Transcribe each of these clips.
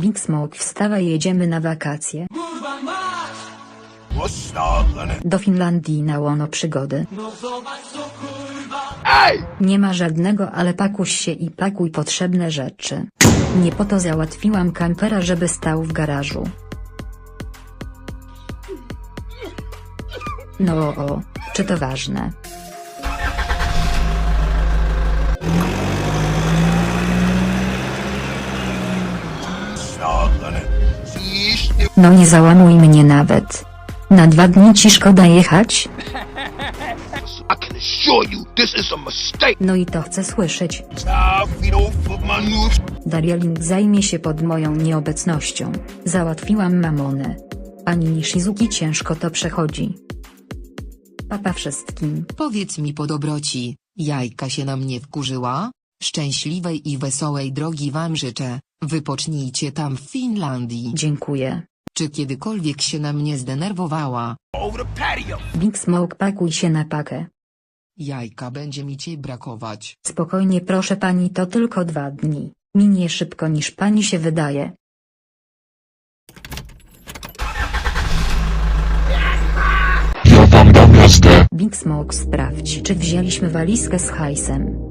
Big Smoke wstawaj jedziemy na wakacje. Do Finlandii na łono przygody. Nie ma żadnego ale pakuś się i pakuj potrzebne rzeczy. Nie po to załatwiłam kampera żeby stał w garażu. No o, czy to ważne? No nie załamuj mnie nawet. Na dwa dni ci szkoda jechać? I can assure you this is a mistake. No i to chcę słyszeć. Daria Link zajmie się pod moją nieobecnością. Załatwiłam mamonę. Pani Nishizuki ciężko to przechodzi. Papa wszystkim. Powiedz mi po dobroci, jajka się na mnie wkurzyła? Szczęśliwej i wesołej drogi wam życzę, wypocznijcie tam w Finlandii. Dziękuję. Czy kiedykolwiek się na mnie zdenerwowała? over the patio. Big Smoke pakuj się na pakę. Jajka będzie mi cię brakować. Spokojnie proszę pani to tylko dwa dni. Minie szybko niż pani się wydaje. Ja wam dam jazdę. Big Smoke sprawdź czy wzięliśmy walizkę z hajsem.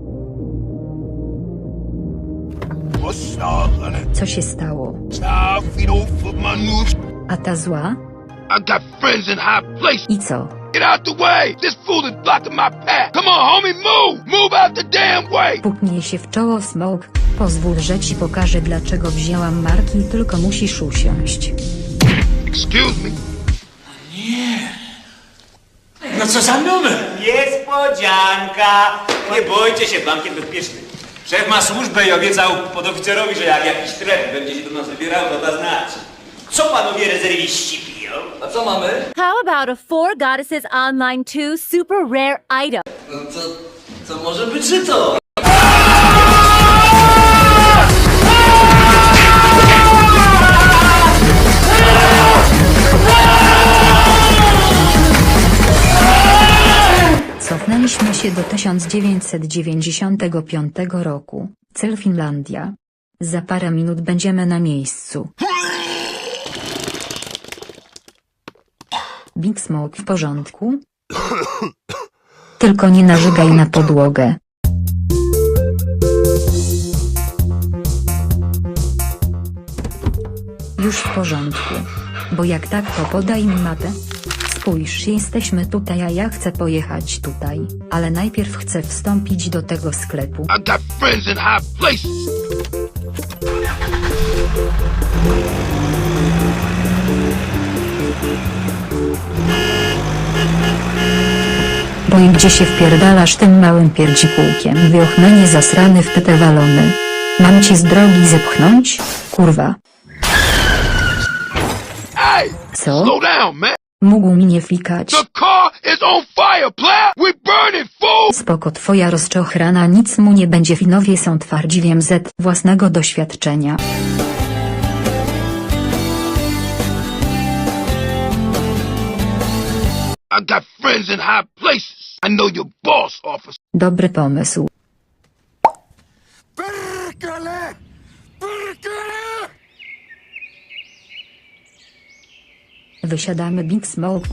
Co się stało? A ta zła? I co? Get out the way. This fool is blocking my path. Come on, homie, move. Move out the damn way. Puknie się w czoło Smoke. Pozwól, że ci pokażę dlaczego wzięłam marki tylko musisz usiąść. Excuse me. No co za numer? Niespodzianka! Nie bójcie się, bankiet bezpieczny. Szef ma służbę i obiecał podoficerowi, że jak jakiś trend będzie się do nas wybierał, to da znać. Co panowie rezerwiści piją? A co mamy? How about a Four Goddesses Online 2 super rare item? No to, to może być żyto. Cofnęliśmy się do 1995 roku. Cel Finlandia. Za parę minut będziemy na miejscu. Big Smoke w porządku? Tylko nie narzygaj na podłogę. Już w porządku. Bo jak tak to podaj mi mapę. Spójrz, jesteśmy tutaj, a ja chcę pojechać tutaj, ale najpierw chcę wstąpić do tego sklepu. I got friends in high places. Bo i gdzie się wpierdalasz tym małym pierdzikułkiem, wyochmenie zasrany w pytę walony. Mam cię z drogi zepchnąć? Kurwa. Co? slow down, man. Mógł mi nie fikać. The car is on fire, player. We burning, fool. Spoko twoja rozczochrana nic mu nie będzie Finowie są twardzi wiem z własnego doświadczenia. I got friends in high places. I know your boss, officer. Dobry pomysł. Perkele! Perkele! Wysiadamy Big Smoke.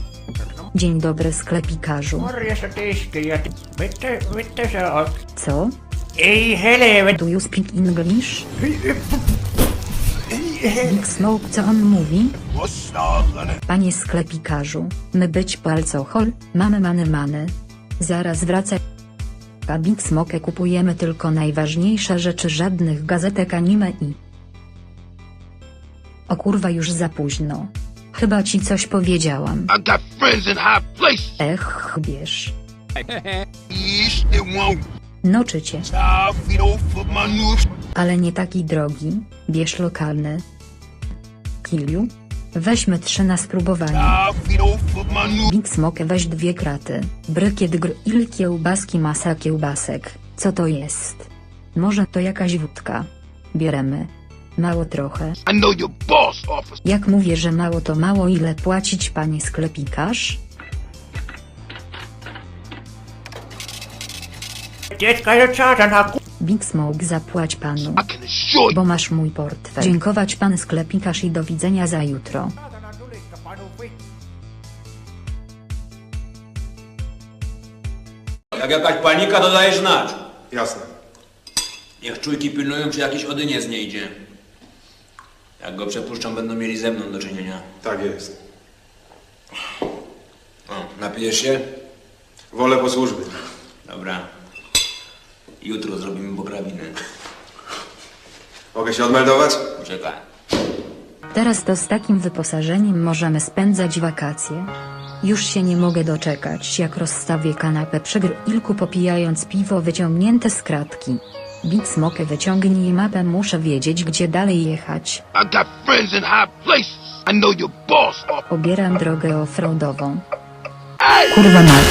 Dzień dobry sklepikarzu. Co? Ei helvet. Do you speak English? Big Smoke co on mówi? Panie sklepikarzu, my być po alcohol, mamy many many. Zaraz wracaj. A Big Smoke kupujemy tylko najważniejsze rzeczy żadnych gazetek anime i... O kurwa już za późno. Chyba ci coś powiedziałam. I got friends in high places. Ech, bierz. It won't. No my new ale nie taki drogi, bierz lokalny. Kiliu? Weźmy trzy na spróbowanie. Big Smoke weź dwie kraty. Brykiet grill kiełbaski masa kiełbasek. Co to jest? Może to jakaś wódka. Bieremy. Mało trochę. I know your boss, officer. Jak mówię, że mało to mało ile płacić panie sklepikarz? Että saatana ku... Big Smoke zapłać panu. I can assure you. Bo masz mój portfel. Dziękować pan sklepikarz i do widzenia za jutro. Jak jakaś panika, to dajesz znać. Jasne. Niech czujki pilnują, czy jakiś odyniec nie idzie. Jak go przepuszczą, będą mieli ze mną do czynienia. Tak jest. O, napijesz się? Wolę po służbie. Dobra. Jutro zrobimy poprawinę. Mogę się odmeldować? Poczekaj. Teraz to z takim wyposażeniem możemy spędzać wakacje. Już się nie mogę doczekać, jak rozstawię kanapę przy grillku popijając piwo wyciągnięte z kratki. Big Smoke wyciągnij mapę, muszę wiedzieć gdzie dalej jechać. I got friends in high places. I know your boss. Pobieram drogę offroadową. Kurwa mać.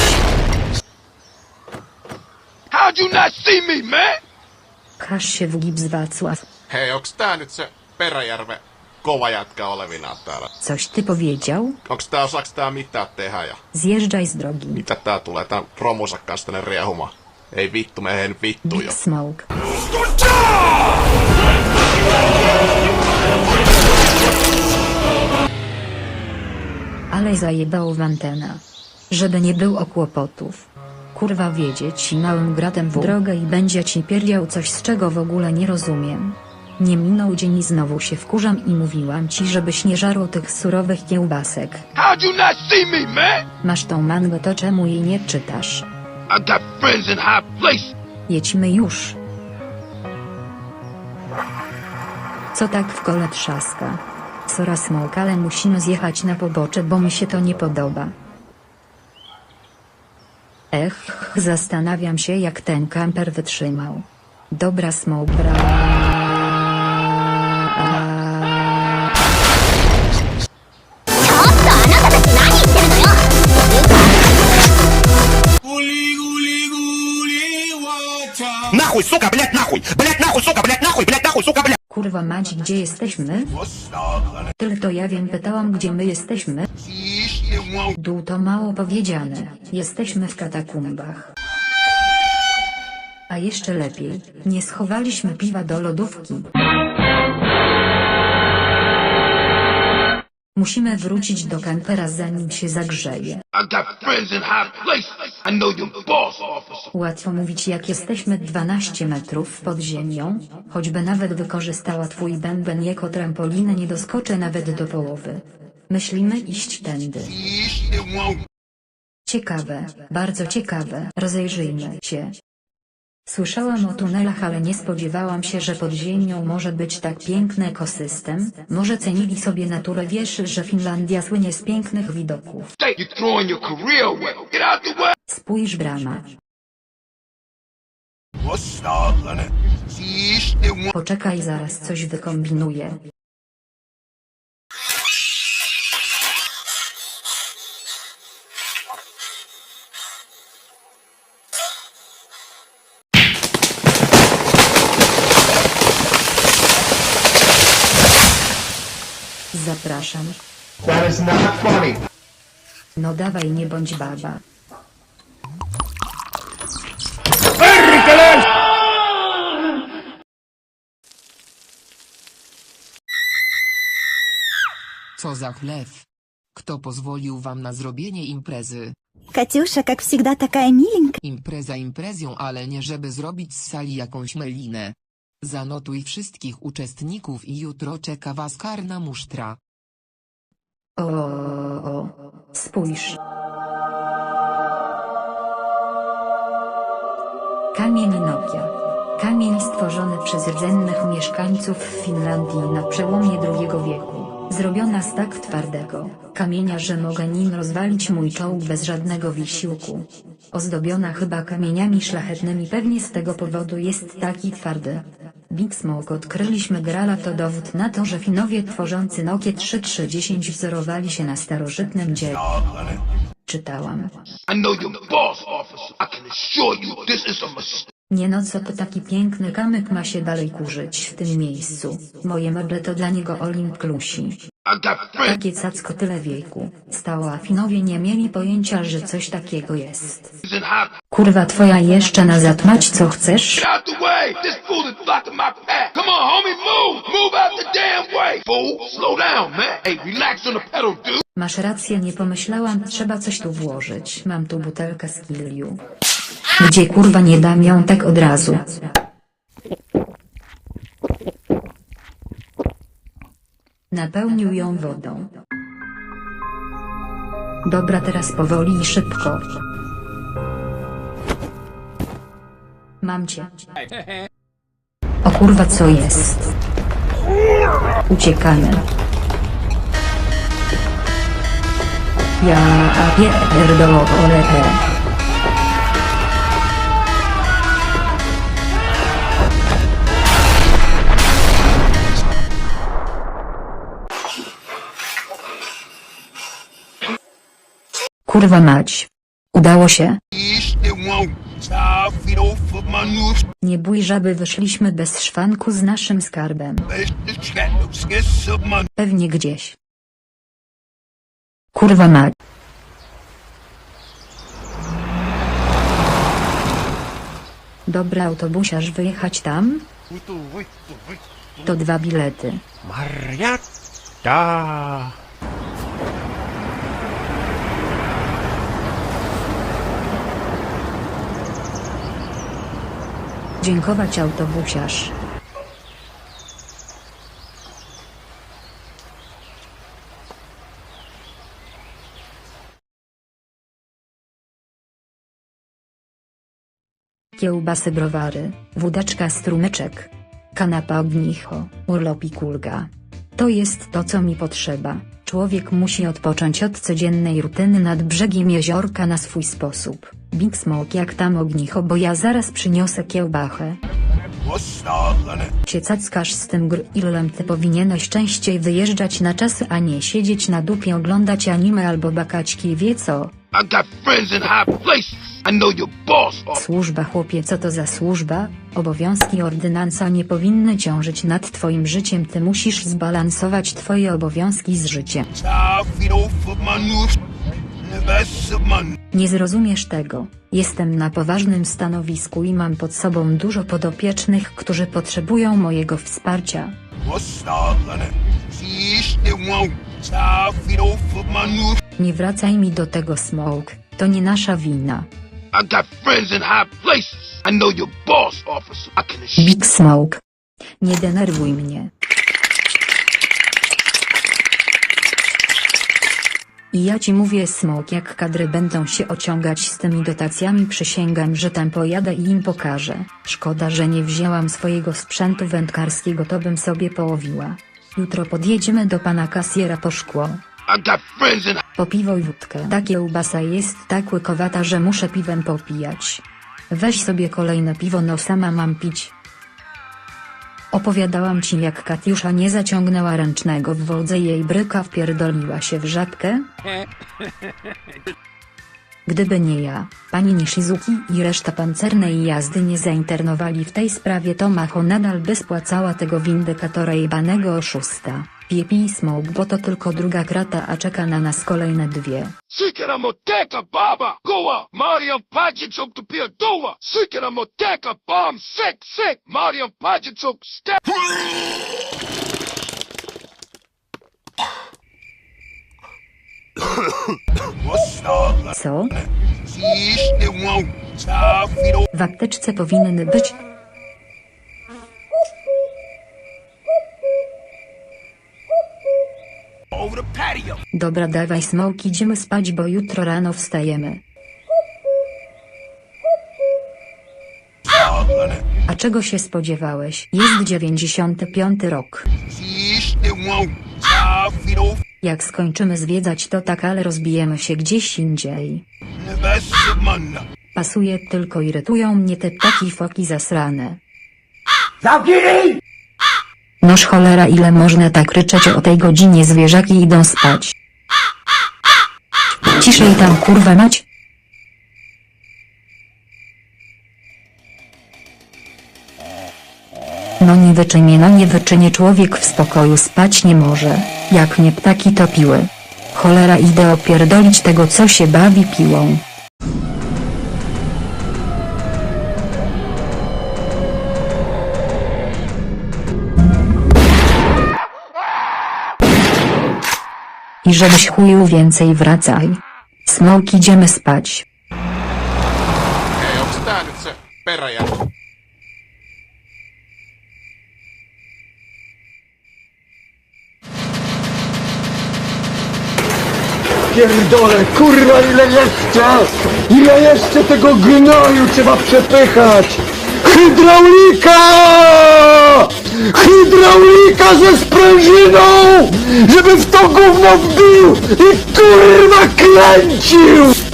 how'd you not see me, man? Każ się w gips Wacław. Hei, onks tää nyt se Peräjärve kova jätkä olevina täällä? Coś ty powiedział? Onks tää, osaaks tää mitään tehdä ja Zjeżdżaj z drogi. mitä tää tulee tän romunsa kanssa tänne riehumaan? Ei vittu, mehen vittu Big jo. Smoke. Ale zajebał w antena. Żeby nie było kłopotów. Kurwa wiedzieć małym gratem w drogę i będzie ci pierdział coś z czego w ogóle nie rozumiem. Nie minął dzień i znowu się wkurzam i mówiłam ci żebyś nie żarł tych surowych kiełbasek. How'd you not see me, man? Masz tą mangę to czemu jej nie czytasz? I got friends in high places. Jedźmy już. Co tak w kole trzaska? Sora smoke, ale musimy zjechać na pobocze, bo mi się to nie podoba. Ech, zastanawiam się jak ten kamper wytrzymał. Dobra smoke, bra. Kurwa mać, gdzie jesteśmy? Tylko ja wiem, pytałam gdzie my jesteśmy. Dół to mało powiedziane. Jesteśmy w katakumbach. A jeszcze lepiej, nie schowaliśmy piwa do lodówki. Musimy wrócić do kampera zanim się zagrzeje. Łatwo mówić jak jesteśmy 12 metrów pod ziemią, choćby nawet wykorzystała twój bęben jako trampolinę nie doskoczę nawet do połowy. Myślimy iść tędy. Ciekawe, bardzo ciekawe, rozejrzyjmy się. Słyszałam o tunelach, ale nie spodziewałam się, że pod ziemią może być tak piękny ekosystem. Może cenili sobie naturę, wiesz, że Finlandia słynie z pięknych widoków. Spójrz brama. Poczekaj, zaraz coś wykombinuję. Zapraszam. No dawaj, nie bądź baba. Co za chlew? Kto pozwolił wam na zrobienie imprezy? Катюша, как всегда, такая миленькая. Impreza imprezją, ale nie żeby zrobić z sali jakąś melinę. Zanotuj wszystkich uczestników i jutro czeka was karna musztra. O, spójrz. Kamień Nokia. Kamień stworzony przez rdzennych mieszkańców Finlandii na przełomie II wieku. Zrobiona z tak twardego kamienia, że mogę nim rozwalić mój czołg bez żadnego wysiłku. Ozdobiona chyba kamieniami szlachetnymi pewnie z tego powodu jest taki twardy. Big Smoke odkryliśmy Grala to dowód na to, że Finowie tworzący Nokia 3310 wzorowali się na starożytnym dziele. Czytałam. Nie no co to taki piękny kamyk ma się dalej kurzyć w tym miejscu. Moje meble to dla niego Olimp Klusi. Takie cacko tyle wieku. Stałafinowie nie mieli pojęcia, że coś takiego jest. Kurwa twoja jeszcze na zatmać co chcesz? Masz rację nie pomyślałam trzeba coś tu włożyć. Mam tu butelkę z kiliu. Gdzie kurwa nie dam ją tak od razu. Napełnił ją wodą. Dobra teraz powoli i szybko. Mam cię. O kurwa co jest? Uciekamy. Ja pierdolę. Kurwa mać. Udało się. Nie bój żaby wyszliśmy bez szwanku z naszym skarbem. Pewnie gdzieś. Kurwa mać. Dobra autobusiarz wyjechać tam? To dwa bilety. Mariatta. Dziękować autobusiarz. Kiełbasy browary, wódeczka strumyczek, kanapa ognicho, urlop i kulga. To jest to co mi potrzeba. Człowiek musi odpocząć od codziennej rutyny nad brzegiem jeziorka na swój sposób. Big Smoke jak tam ognicho bo ja zaraz przyniosę kiełbachę. Się cackasz z tym grillem ty powinieneś częściej wyjeżdżać na czasy a nie siedzieć na dupie oglądać anime albo bakaćki wie co. Służba chłopie co to za służba? Obowiązki ordynansa nie powinny ciążyć nad twoim życiem ty musisz zbalansować twoje obowiązki z życiem. Nie zrozumiesz tego. Jestem na poważnym stanowisku i mam pod sobą dużo podopiecznych, którzy potrzebują mojego wsparcia. Nie wracaj mi do tego smoke, to nie nasza wina. Big Smoke. Nie denerwuj mnie. I ja ci mówię Smoke jak kadry będą się ociągać z tymi dotacjami przysięgam że tam pojadę i im pokażę. Szkoda że nie wzięłam swojego sprzętu wędkarskiego to bym sobie połowiła. Jutro podjedziemy do pana kasjera po szkło. Po piwo i wódkę. Ta kiełbasa jest tak łykowata, że muszę piwem popijać. Weź sobie kolejne piwo, no sama mam pić. Opowiadałam ci jak Katiusza nie zaciągnęła ręcznego w wodze jej bryka wpierdoliła się w żabkę? Gdyby nie ja, pani Nishizuki i reszta pancernej jazdy nie zainternowali w tej sprawie to Macho nadal by spłacała tego windykatora jebanego oszusta. Piepi smoke bo to tylko druga krata a czeka na nas kolejne dwie. Sikin Moteka Baba! Goa Mariam Pajichuk to Pierdua Sikin Moteka Bomb Sick Sick Mariam Pajichuk Step Co? W apteczce powinny być. Dobra dawaj smoke idziemy spać bo jutro rano wstajemy. A czego się spodziewałeś? Jest 95 rok. Jak skończymy zwiedzać to tak ale rozbijemy się gdzieś indziej. Pasuje tylko irytują mnie te ptaki foki zasrane. Noż cholera ile można tak ryczeć o tej godzinie zwierzaki idą spać. Ciszej tam kurwa mać. No nie wyczynie no nie wyczynie człowiek w spokoju spać nie może. Jak mnie ptaki topiły. Cholera idę opierdolić tego co się bawi piłą. I żebyś chuju więcej wracaj. Smok idziemy spać. Hei, onks tää nyt? Pierdolę, kurwa, ile jeszcze? Ile jeszcze tego gnoju trzeba przepychać? Hydraulika! Hydraulika ze sprężyną! Żeby w to gówno wbił i kurwa kręcił!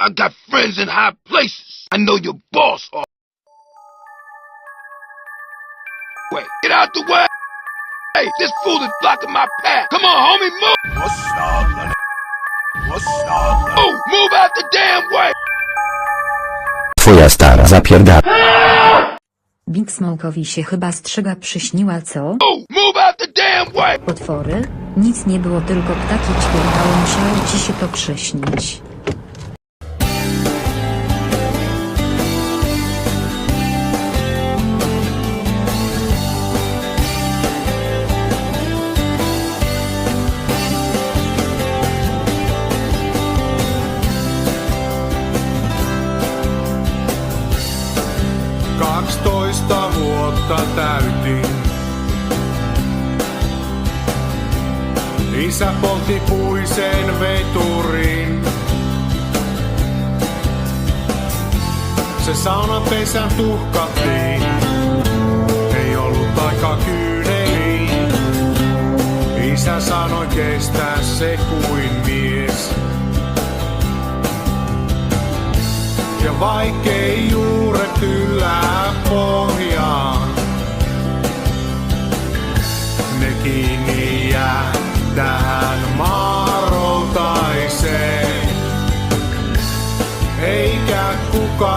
I got friends in high places. I know your boss. Or... Wait, get out the way. Hey, this fool is blocking my path. Come on, homie, move. What's up, What's up? Move, move out the damn way. Twoja stara zapierdala. Big Smoke'owi się chyba strzyga przyśniła co? Move, move out the damn way! Potwory? Nic nie było tylko ptaki ćwierkały musiało ci się to przyśnić. Isä poltti puisen veturin. Se saunapesän tuhkattiin. Ei ollut aika kyyneliin. Isä sanoi kestää se kuin mies. Ja vaikkei juuret yllä pohjaan, ne kiinni jää tähän maaroltaiseen. Eikä kukaan